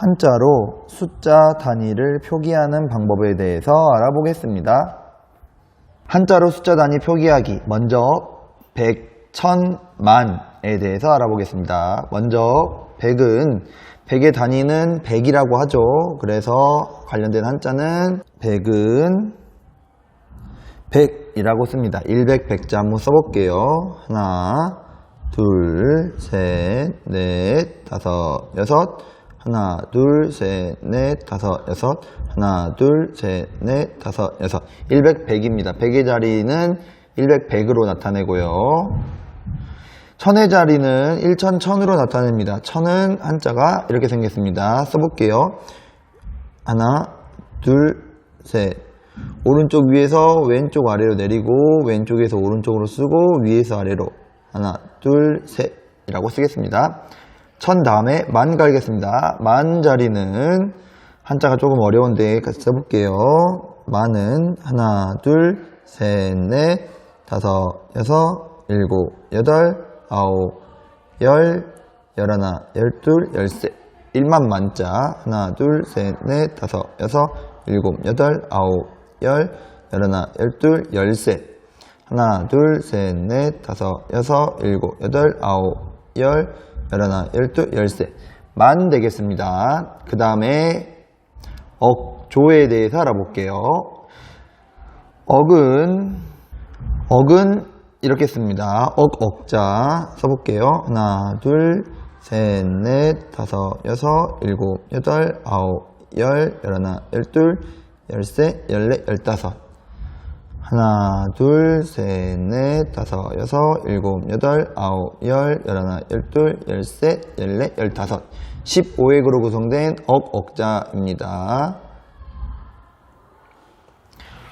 한자로 숫자 단위를 표기하는 방법에 대해서 알아보겠습니다. 한자로 숫자 단위 표기하기. 먼저 100, 1000, 만에 대해서 알아보겠습니다. 먼저 100은 100의 단위는 100이라고 하죠. 그래서 관련된 한자는 100은 100이라고 씁니다. 100, 100자 한번 써볼게요. 하나, 둘, 셋, 넷, 다섯, 여섯. 하나, 둘, 셋, 넷, 다섯, 여섯. 하나, 둘, 셋, 넷, 다섯, 여섯. 100, 100입니다. 100의 자리는 100, 100으로 나타내고요. 천의 자리는 1천, 1000으로 나타냅니다. 천은 한자가 이렇게 생겼습니다. 써볼게요. 하나, 둘, 셋. 오른쪽 위에서 왼쪽 아래로 내리고 왼쪽에서 오른쪽으로 쓰고 위에서 아래로 하나, 둘, 셋 이라고 쓰겠습니다. 천 다음에 만 갈겠습니다. 만 자리는 한자가 조금 어려운데 같이 써볼게요. 만은 하나, 둘, 셋, 넷, 다섯, 여섯, 일곱, 여덟, 아홉, 열, 열하나, 열둘, 열셋. 일만 만자. 하나, 둘, 셋, 넷, 다섯, 여섯, 일곱, 여덟, 아홉, 열, 열하나, 열둘, 열셋. 하나, 둘, 셋, 넷, 다섯, 여섯, 일곱, 여덟, 아홉, 열, 열하나, 열둘, 열셋. 만 되겠습니다. 그 다음에 억조에 대해서 알아볼게요. 억은 억은 이렇게 씁니다. 억, 억자 써볼게요. 하나, 둘, 셋, 넷, 다섯, 여섯, 일곱, 여덟, 아홉, 열, 열하나, 열둘, 열셋, 열넷, 열다섯. 하나, 둘, 셋, 넷, 다섯, 여섯, 일곱, 여덟, 아홉, 열, 열하나, 열둘, 열셋, 열넷, 열다섯. 15획으로 구성된 억, 억자입니다.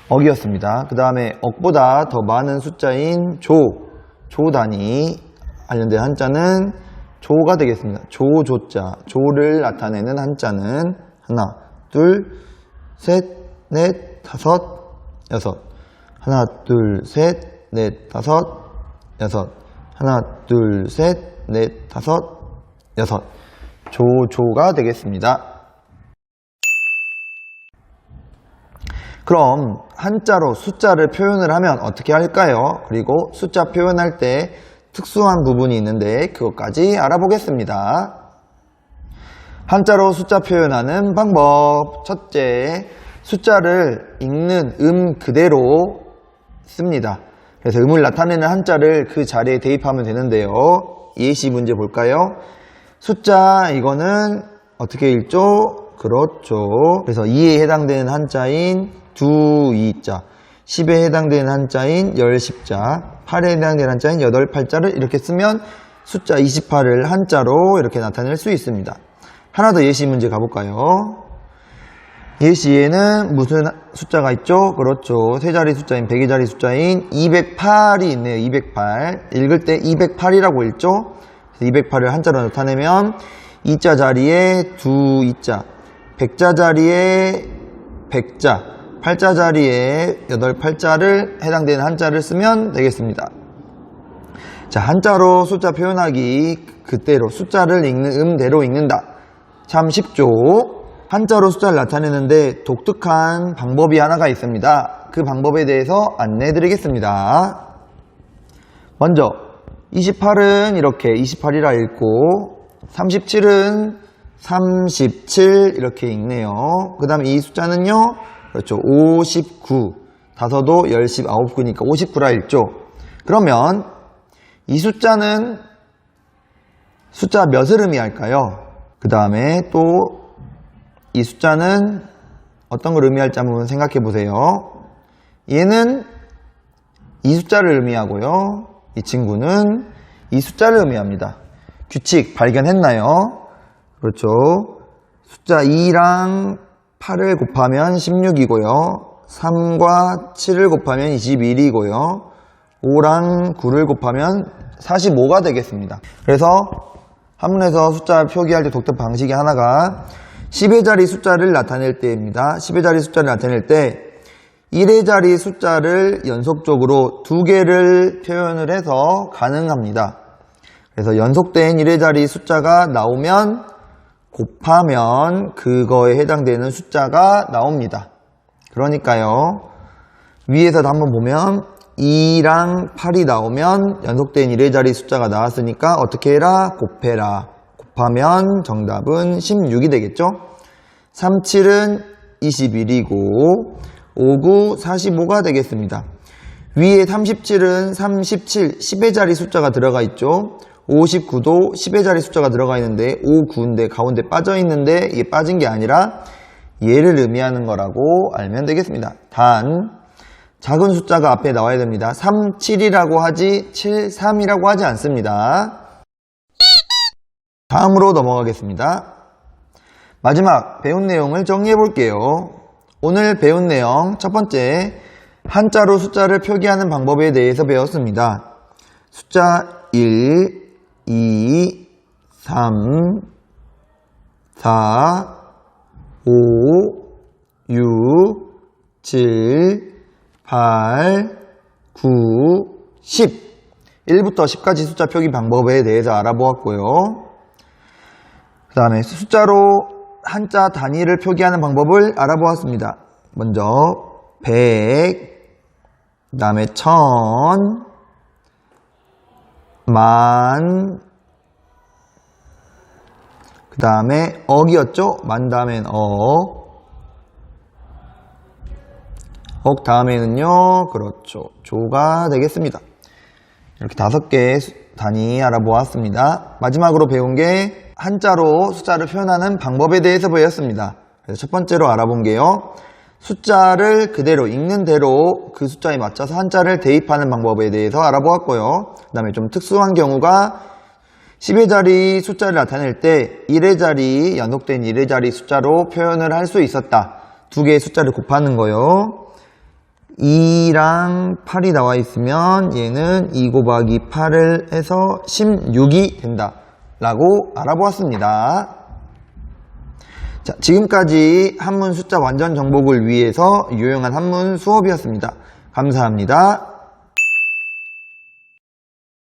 억이었습니다. 그 다음에 억보다 더 많은 숫자인 조, 조 단위 관련된 한자는 조가 되겠습니다. 조, 조자, 조를 나타내는 한자는 하나, 둘, 셋, 넷, 다섯, 여섯. 하나, 둘, 셋, 넷, 다섯, 여섯. 하나, 둘, 셋, 넷, 다섯, 여섯. 조, 조가 되겠습니다. 그럼 한자로 숫자를 표현을 하면 어떻게 할까요? 그리고 숫자 표현할 때 특수한 부분이 있는데 그것까지 알아보겠습니다. 한자로 숫자 표현하는 방법. 첫째, 숫자를 읽는 음 그대로 씁니다. 그래서 음을 나타내는 한자를 그 자리에 대입하면 되는데요. 예시 문제 볼까요? 숫자 이거는 어떻게 읽죠? 그렇죠. 그래서 2에 해당되는 한자인 두, 이자 10에 해당되는 한자인 열, 십자 8에 해당되는 한자인 여덟, 팔자를 이렇게 쓰면 숫자 28을 한자로 이렇게 나타낼 수 있습니다. 하나 더 예시 문제 가볼까요? 예시에는 무슨 숫자가 있죠? 그렇죠. 세 자리 숫자인 100의 자리 숫자인 208이 있네요. 208. 읽을 때 208이라고 읽죠? 208을 한자로 나타내면 2자 자리에 두 2자, 100자 자리에 100자, 8자 자리에 8 8자를 해당되는 한자를 쓰면 되겠습니다. 자, 한자로 숫자 표현하기 그대로 숫자를 읽는 음대로 읽는다. 참 쉽죠? 한자로 숫자를 나타내는데 독특한 방법이 하나가 있습니다. 그 방법에 대해서 안내해 드리겠습니다. 먼저 28은 이렇게 28이라 읽고 37은 37 이렇게 읽네요. 그 다음에 이 숫자는요. 그렇죠. 59. 다섯도 10, 10, 9구니까 59라 읽죠. 그러면 이 숫자는 숫자 몇을 의미할까요? 그 다음에 또 이 숫자는 어떤 걸 의미할지 한번 생각해 보세요. 얘는 이 숫자를 의미하고요. 이 친구는 이 숫자를 의미합니다. 규칙 발견했나요? 그렇죠. 숫자 2랑 8을 곱하면 16이고요. 3과 7을 곱하면 21이고요. 5랑 9를 곱하면 45가 되겠습니다. 그래서 한문에서 숫자 표기할 때 독특 방식이 하나가 10의 자리 숫자를 나타낼 때입니다. 10의 자리 숫자를 나타낼 때 1의 자리 숫자를 연속적으로 두 개를 표현을 해서 가능합니다. 그래서 연속된 1의 자리 숫자가 나오면 곱하면 그거에 해당되는 숫자가 나옵니다. 그러니까요. 위에서도 한번 보면 2랑 8이 나오면 연속된 1의 자리 숫자가 나왔으니까 어떻게 해라? 곱해라. 곱하면 정답은 16이 되겠죠? 37은 21이고 59, 45가 되겠습니다. 위에 37은 37, 10의 자리 숫자가 들어가 있죠. 59도 10의 자리 숫자가 들어가 있는데 5, 9인데 가운데 빠져 있는데 이게 빠진 게 아니라 얘를 의미하는 거라고 알면 되겠습니다. 단 작은 숫자가 앞에 나와야 됩니다. 3, 7이라고 하지 7, 3이라고 하지 않습니다. 다음으로 넘어가겠습니다. 마지막 배운 내용을 정리해 볼게요. 오늘 배운 내용 첫 번째 한자로 숫자를 표기하는 방법에 대해서 배웠습니다. 숫자 1, 2, 3, 4, 5, 6, 7, 8, 9, 10. 1부터 10까지 숫자 표기 방법에 대해서 알아보았고요. 그 다음에 숫자로 한자 단위를 표기하는 방법을 알아보았습니다. 먼저 100, 그 다음에 1000, 만, 그 다음에 억이었죠? 만 다음엔 억. 억 다음에는요, 그렇죠. 조가 되겠습니다. 이렇게 다섯 수- 단위 알아보았습니다. 마지막으로 배운 게 한자로 숫자를 표현하는 방법에 대해서 배웠습니다. 그래서 첫 번째로 알아본 게요. 숫자를 그대로 읽는 대로 그 숫자에 맞춰서 한자를 대입하는 방법에 대해서 알아보았고요. 그 다음에 좀 특수한 경우가 10의 자리 숫자를 나타낼 때 1의 자리, 연속된 1의 자리 숫자로 표현을 할 수 있었다. 두 개의 숫자를 곱하는 거요. 2랑 8이 나와 있으면 얘는 2 곱하기 8을 해서 16이 된다. 라고 알아보았습니다. 자, 지금까지 한문 숫자 완전 정복을 위해서 유용한 한문 수업이었습니다. 감사합니다.